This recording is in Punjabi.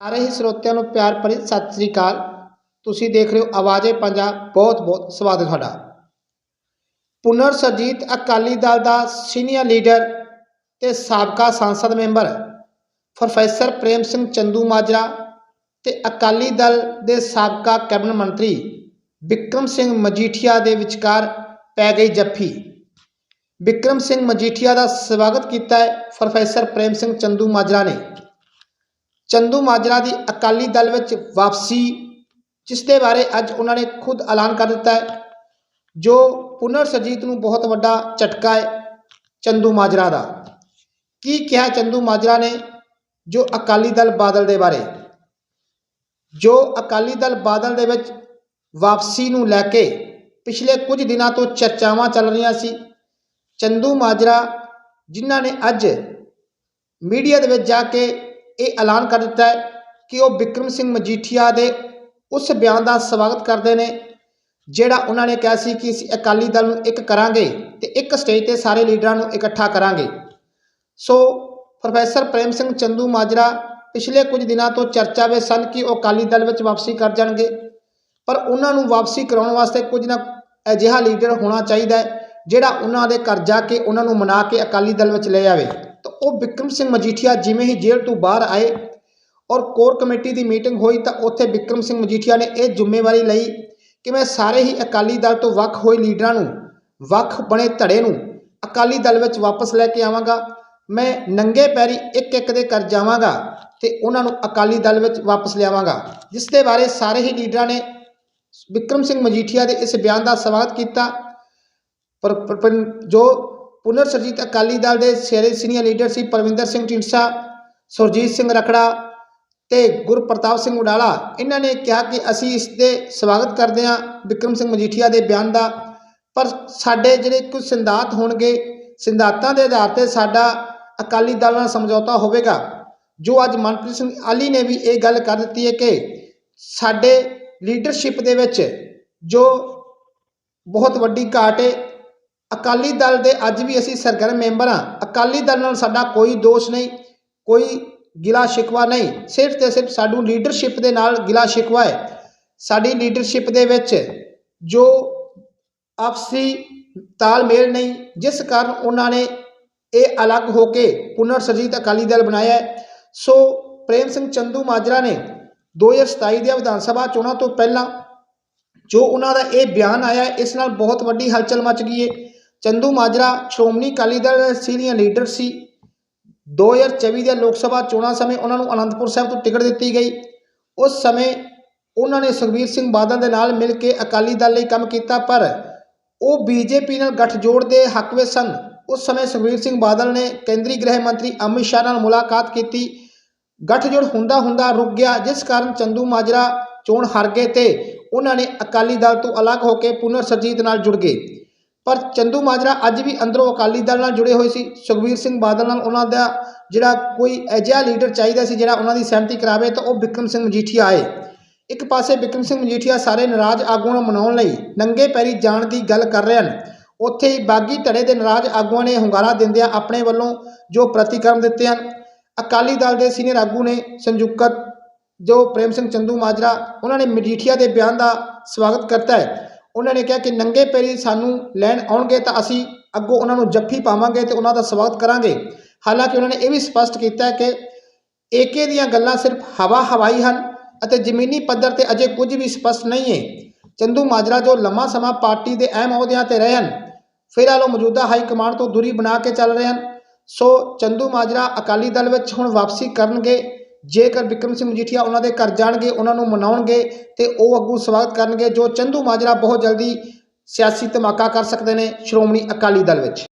ਸਾਰੇ ਹੀ ਸਰੋਤਿਆਂ ਨੂੰ ਪਿਆਰ ਭਰੀ ਸਤਿ ਸ੍ਰੀ ਅਕਾਲ। ਤੁਸੀਂ ਦੇਖ ਰਹੇ ਹੋ ਆਵਾਜ਼ੇ ਪੰਜਾਬ ਬਹੁਤ ਬਹੁਤ ਸਵਾਗਤ ਤੁਹਾਡਾ। ਪੁਨਰ ਸਰਜੀਤ ਅਕਾਲੀ ਦਲ ਦਾ ਸੀਨੀਅਰ ਲੀਡਰ ਤੇ ਸਾਬਕਾ ਸੰਸਦ ਮੈਂਬਰ ਪ੍ਰੋਫੈਸਰ ਪ੍ਰੇਮ ਸਿੰਘ ਚੰਦੂ ਮਾਜਰਾ ਤੇ ਅਕਾਲੀ ਦਲ ਦੇ ਸਾਬਕਾ ਕੈਬਨਿਟ ਮੰਤਰੀ ਵਿਕਰਮ ਸਿੰਘ ਮਜੀਠੀਆ ਦੇ ਵਿਚਕਾਰ ਪੈ ਗਈ ਜੱਫੀ। ਵਿਕਰਮ ਸਿੰਘ ਮਜੀਠੀਆ ਦਾ ਸਵਾਗਤ ਕੀਤਾ ਹੈ ਪ੍ਰੋਫੈਸਰ ਪ੍ਰੇਮ ਸਿੰਘ ਚੰਦੂ ਮਾਜਰਾ ਨੇ। ਚੰਦੂ ਮਾਜਰਾ ਦੀ ਅਕਾਲੀ ਦਲ ਵਿੱਚ ਵਾਪਸੀ, ਜਿਸ ਦੇ ਬਾਰੇ ਅੱਜ ਉਹਨਾਂ ਨੇ ਖੁਦ ਐਲਾਨ ਕਰ ਦਿੱਤਾ ਹੈ, ਜੋ ਪੁਨਰ ਸਰਜੀਤ ਨੂੰ ਬਹੁਤ ਵੱਡਾ ਝਟਕਾ ਹੈ ਚੰਦੂ ਮਾਜਰਾ ਦਾ। ਕੀ ਕਿਹਾ ਚੰਦੂ ਮਾਜਰਾ ਨੇ ਜੋ ਅਕਾਲੀ ਦਲ ਬਾਦਲ ਦੇ ਬਾਰੇ? ਜੋ ਅਕਾਲੀ ਦਲ ਬਾਦਲ ਦੇ ਵਿੱਚ ਵਾਪਸੀ ਨੂੰ ਲੈ ਕੇ ਪਿਛਲੇ ਕੁਝ ਦਿਨਾਂ ਤੋਂ ਚਰਚਾਵਾਂ ਚੱਲ ਰਹੀਆਂ ਸੀ, ਚੰਦੂ ਮਾਜਰਾ ਜਿਨ੍ਹਾਂ ਨੇ ਅੱਜ ਮੀਡੀਆ ਦੇ ਵਿੱਚ ਜਾ ਕੇ ਇਹ ਐਲਾਨ ਕਰ ਦਿੱਤਾ ਹੈ ਕਿ ਉਹ ਵਿਕਰਮ ਸਿੰਘ ਮਜੀਠੀਆ ਦੇ ਉਸ ਬਿਆਨ ਦਾ ਸਵਾਗਤ ਕਰਦੇ ਨੇ, ਜਿਹੜਾ ਉਹਨਾਂ ਨੇ ਕਿਹਾ ਸੀ ਕਿ ਅਸੀਂ ਅਕਾਲੀ ਦਲ ਨੂੰ ਇੱਕ ਕਰਾਂਗੇ ਤੇ ਇੱਕ ਸਟੇਜ ਤੇ ਸਾਰੇ ਲੀਡਰਾਂ ਨੂੰ ਇਕੱਠਾ ਕਰਾਂਗੇ। ਸੋ ਪ੍ਰੋਫੈਸਰ ਪ੍ਰੇਮ ਸਿੰਘ ਚੰਦੂ ਮਾਜਰਾ ਪਿਛਲੇ ਕੁਝ ਦਿਨਾਂ ਤੋਂ ਚਰਚਾ ਵਿੱਚ ਸਨ ਕਿ ਉਹ ਅਕਾਲੀ ਦਲ ਵਿੱਚ ਵਾਪਸੀ ਕਰ ਜਾਣਗੇ, ਪਰ ਉਹਨਾਂ ਨੂੰ ਵਾਪਸੀ ਕਰਾਉਣ ਵਾਸਤੇ ਕੁਝ ਨਾ ਅਜਿਹਾ ਲੀਡਰ ਹੋਣਾ ਚਾਹੀਦਾ ਹੈ, ਜਿਹੜਾ ਉਹਨਾਂ ਦੇ ਘਰ ਜਾ ਕੇ ਉਹਨਾਂ ਨੂੰ ਮਨਾ ਕੇ ਅਕਾਲੀ ਦਲ ਵਿੱਚ ਲੈ ਆਵੇ। ਉਹ ਵਿਕਰਮ ਸਿੰਘ ਮਜੀਠੀਆ ਜਿਵੇਂ ਹੀ ਜੇਲ੍ਹ ਤੋਂ ਬਾਹਰ ਆਏ ਔਰ ਕੋਰ ਕਮੇਟੀ ਦੀ ਮੀਟਿੰਗ ਹੋਈ ਤਾਂ ਉੱਥੇ ਵਿਕਰਮ ਸਿੰਘ ਮਜੀਠੀਆ ਨੇ ਇਹ ਜ਼ਿੰਮੇਵਾਰੀ ਲਈ ਕਿ ਮੈਂ ਸਾਰੇ ਹੀ ਅਕਾਲੀ ਦਲ ਤੋਂ ਵੱਖ ਹੋਏ ਲੀਡਰਾਂ ਨੂੰ, ਵੱਖ ਬਣੇ ਧੜੇ ਨੂੰ ਅਕਾਲੀ ਦਲ ਵਿੱਚ ਵਾਪਸ ਲੈ ਕੇ ਆਵਾਂਗਾ। ਮੈਂ ਨੰਗੇ ਪੈਰੀ ਇੱਕ ਇੱਕ ਦੇ ਕਰ ਜਾਵਾਂਗਾ ਤੇ ਉਹਨਾਂ ਨੂੰ ਅਕਾਲੀ ਦਲ ਵਿੱਚ ਵਾਪਸ ਲਿਆਵਾਂਗਾ। ਜਿਸ ਦੇ ਬਾਰੇ ਸਾਰੇ ਹੀ ਲੀਡਰਾਂ ਨੇ ਵਿਕਰਮ ਸਿੰਘ ਮਜੀਠੀਆ ਦੇ ਇਸ ਬਿਆਨ ਦਾ ਸਵਾਗਤ ਕੀਤਾ। ਪਰ ਪਰ- ਜੋ ਪੁਨਰ ਸਰਜੀਤ ਅਕਾਲੀ ਦਲ ਦੇ ਸਾਰੇ ਸੀਨੀਅਰ ਲੀਡਰ ਸੀ ਪਰਵਿੰਦਰ ਸਿੰਘ ਢੀਂਡਸਾ, ਸੁਰਜੀਤ ਸਿੰਘ ਰਖੜਾ ਤੇ ਗੁਰਪ੍ਰਤਾਪ ਸਿੰਘ ਉਡਾਲਾ। ਇਹਨਾਂ ਨੇ ਕਿਹਾ ਕਿ ਅਸੀਂ ਇਸ ਦੇ ਸਵਾਗਤ ਕਰਦੇ ਹਾਂ ਵਿਕਰਮ ਸਿੰਘ ਮਜੀਠੀਆ ਦੇ ਬਿਆਨ ਦਾ। ਪਰ ਸਾਡੇ ਜਿਹੜੇ ਕੁਝ ਸਿਧਾਂਤ ਹੋਣਗੇ, ਸਿਧਾਂਤਾਂ ਦੇ ਆਧਾਰ ਤੇ ਸਾਡਾ ਅਕਾਲੀ ਦਲ ਨਾਲ ਸਮਝੌਤਾ ਹੋਵੇਗਾ। ਜੋ ਅੱਜ ਮਨਪ੍ਰੀਤ ਸਿੰਘ ਆਲੀ ਨੇ ਵੀ ਇਹ ਗੱਲ ਕਰ ਦਿੱਤੀ ਹੈ ਕਿ ਸਾਡੇ ਲੀਡਰਸ਼ਿਪ ਦੇ ਵਿੱਚ ਜੋ ਬਹੁਤ ਵੱਡੀ ਘਾਟ ਹੈ ਅਕਾਲੀ ਦਲ ਦੇ ਅੱਜ ਵੀ ਅਸੀਂ ਸਰਗਰਮ ਮੈਂਬਰ ਹਾਂ। ਅਕਾਲੀ ਦਲ ਨਾਲ ਸਾਡਾ ਕੋਈ ਦੋਸ਼ ਨਹੀਂ, ਕੋਈ ਗਿਲਾ ਸ਼ਿਕਵਾ ਨਹੀਂ। ਸਿਰਫ ਤੇ ਸਿਰਫ ਸਾਡੂ ਲੀਡਰਸ਼ਿਪ ਦੇ ਨਾਲ ਗਿਲਾ ਸ਼ਿਕਵਾ ਹੈ। ਸਾਡੀ ਲੀਡਰਸ਼ਿਪ ਦੇ ਵਿੱਚ ਜੋ ਆਪਸੀ ਤਾਲਮੇਲ ਨਹੀਂ, ਜਿਸ ਕਾਰਨ ਉਹਨਾਂ ਨੇ ਇਹ ਅਲੱਗ ਹੋ ਕੇ ਪੁਨਰ ਸਰਜੀਤ ਅਕਾਲੀ ਦਲ ਬਣਾਇਆ ਸੋ ਪ੍ਰੇਮ ਸਿੰਘ ਚੰਦੂ ਮਾਜਰਾ ਨੇ 2027 ਦੀਆਂ ਵਿਧਾਨ ਸਭਾ ਚੋਣਾਂ ਤੋਂ ਪਹਿਲਾਂ ਜੋ ਉਹਨਾਂ ਦਾ ਇਹ ਬਿਆਨ ਆਇਆ ਇਸ ਨਾਲ ਬਹੁਤ ਵੱਡੀ ਹਲਚਲ ਮਚ ਗਈ ਹੈ। ਚੰਦੂ ਮਾਜਰਾ, ਸ਼੍ਰੋਮਣੀ ਅਕਾਲੀ ਦਲ ਦੇ ਸੀਨੀਅਰ ਲੀਡਰ ਸੀ। 2024 ਦੀਆਂ ਲੋਕ ਸਭਾ ਚੋਣਾਂ ਸਮੇਂ ਉਹਨਾਂ ਨੂੰ ਅਨੰਦਪੁਰ ਸਾਹਿਬ ਤੋਂ ਟਿਕਟ ਦਿੱਤੀ ਗਈ। ਉਸ ਸਮੇਂ ਉਹਨਾਂ ਨੇ ਸੁਖਬੀਰ ਸਿੰਘ ਬਾਦਲ ਦੇ ਨਾਲ ਮਿਲ ਕੇ ਅਕਾਲੀ ਦਲ ਲਈ ਕੰਮ ਕੀਤਾ, ਪਰ ਉਹ ਬੀਜੇਪੀ ਨਾਲ ਗੱਠਜੋੜ ਦੇ ਹੱਕ ਵਿੱਚ ਸਨ। ਉਸ ਸਮੇਂ ਸੁਖਬੀਰ ਸਿੰਘ ਬਾਦਲ ਨੇ ਕੇਂਦਰੀ ਗ੍ਰਹਿ ਮੰਤਰੀ ਅਮਿਤ ਸ਼ਾਹ ਨਾਲ ਮੁਲਾਕਾਤ ਕੀਤੀ। ਗੱਠਜੋੜ ਹੁੰਦਾ ਹੁੰਦਾ ਰੁਕ ਗਿਆ, ਜਿਸ ਕਾਰਨ ਚੰਦੂ ਮਾਜਰਾ ਚੋਣ ਹਾਰ ਗਏ ਤੇ ਉਹਨਾਂ ਨੇ ਅਕਾਲੀ ਦਲ ਤੋਂ ਅਲੱਗ ਹੋ ਕੇ ਪੁਨਰ ਸਰਜੀਤ ਨਾਲ ਜੁੜ ਗਏ। ਪਰ ਚੰਦੂ ਮਾਜਰਾ ਅੱਜ ਵੀ ਅੰਦਰੋਂ ਅਕਾਲੀ ਦਲ ਨਾਲ ਜੁੜੇ ਹੋਏ ਸੀ। ਸੁਖਬੀਰ ਸਿੰਘ ਬਾਦਲ ਨਾਲ ਉਹਨਾਂ ਦਾ ਜਿਹੜਾ ਕੋਈ ਅਜਿਹਾ ਲੀਡਰ ਚਾਹੀਦਾ ਸੀ ਜਿਹੜਾ ਉਹਨਾਂ ਦੀ ਸਹਿਮਤੀ ਕਰਾਵੇ ਤਾਂ ਉਹ ਵਿਕਰਮ ਸਿੰਘ ਮਜੀਠੀਆ ਆਏ। ਇੱਕ ਪਾਸੇ ਵਿਕਰਮ ਸਿੰਘ ਮਜੀਠੀਆ ਸਾਰੇ ਨਾਰਾਜ਼ ਆਗੂਆਂ ਨੂੰ ਮਨਾਉਣ ਲਈ ਨੰਗੇ ਪੈਰੀ ਜਾਣ ਦੀ ਗੱਲ ਕਰ ਰਹੇ ਹਨ। ਉੱਥੇ ਹੀ ਬਾਗੀ ਧੜੇ ਦੇ ਨਾਰਾਜ਼ ਆਗੂਆਂ ਨੇ ਹੁੰਗਾਰਾ ਦਿੰਦਿਆਂ ਆਪਣੇ ਵੱਲੋਂ ਜੋ ਪ੍ਰਤੀਕਰਮ ਦਿੱਤੇ ਹਨ। ਅਕਾਲੀ ਦਲ ਦੇ ਸੀਨੀਅਰ ਆਗੂ ਨੇ ਸੰਯੁਕਤ ਜੋ ਪ੍ਰੇਮ ਸਿੰਘ ਚੰਦੂ ਮਾਜਰਾ, ਉਹਨਾਂ ਨੇ ਮਜੀਠੀਆ ਦੇ ਬਿਆਨ ਦਾ ਸਵਾਗਤ ਕਰਤਾ ਹੈ। ਉਹਨਾਂ ਨੇ ਕਿਹਾ ਕਿ ਨੰਗੇ ਪੈਰੀ ਸਾਨੂੰ ਲੈਣ ਆਉਣਗੇ ਤਾਂ ਅਸੀਂ ਅੱਗੋਂ ਉਹਨਾਂ ਨੂੰ ਜੱਫੀ ਪਾਵਾਂਗੇ ਤੇ ਉਹਨਾਂ ਦਾ ਸਵਾਗਤ ਕਰਾਂਗੇ। ਹਾਲਾਂਕਿ ਉਹਨਾਂ ਨੇ ਇਹ ਵੀ ਸਪਸ਼ਟ ਕੀਤਾ ਕਿ ਏਕੇ ਦੀਆਂ ਗੱਲਾਂ ਸਿਰਫ ਹਵਾ ਹਵਾਈ ਹਨ ਅਤੇ ਜ਼ਮੀਨੀ ਪੱਧਰ ਤੇ ਅਜੇ ਕੁਝ ਵੀ ਸਪਸ਼ਟ ਨਹੀਂ ਹੈ। ਚੰਦੂ ਮਾਜਰਾ ਜੋ ਲੰਮਾ ਸਮਾਂ ਪਾਰਟੀ ਦੇ ਅਹਿਮ ਅਹੁਦਿਆਂ ਤੇ ਰਹੇ ਹਨ, ਫਿਲਹਾਲ ਉਹ ਮੌਜੂਦਾ ਹਾਈ ਕਮਾਂਡ ਤੋਂ ਦੂਰੀ ਬਣਾ ਕੇ ਚੱਲ ਰਹੇ ਹਨ। ਸੋ ਚੰਦੂ ਮਾਜਰਾ ਅਕਾਲੀ ਦਲ ਵਿੱਚ ਹੁਣ ਵਾਪਸੀ ਕਰਨਗੇ ਜੇਕਰ ਵਿਕਰਮ ਸਿੰਘ ਮਜੀਠੀਆ ਉਹਨਾਂ ਦੇ ਘਰ ਜਾਣਗੇ, ਉਹਨਾਂ ਨੂੰ ਮਨਾਉਣਗੇ ਤੇ ਉਹ ਅੱਗੂ ਸਵਾਗਤ ਕਰਨਗੇ, ਜੋ ਚੰਦੂ ਮਾਜਰਾ ਬਹੁਤ ਜਲਦੀ ਸਿਆਸੀ ਧਮਾਕਾ ਕਰ ਸਕਦੇ ਨੇ, ਸ਼੍ਰੋਮਣੀ ਅਕਾਲੀ ਦਲ ਵਿੱਚ।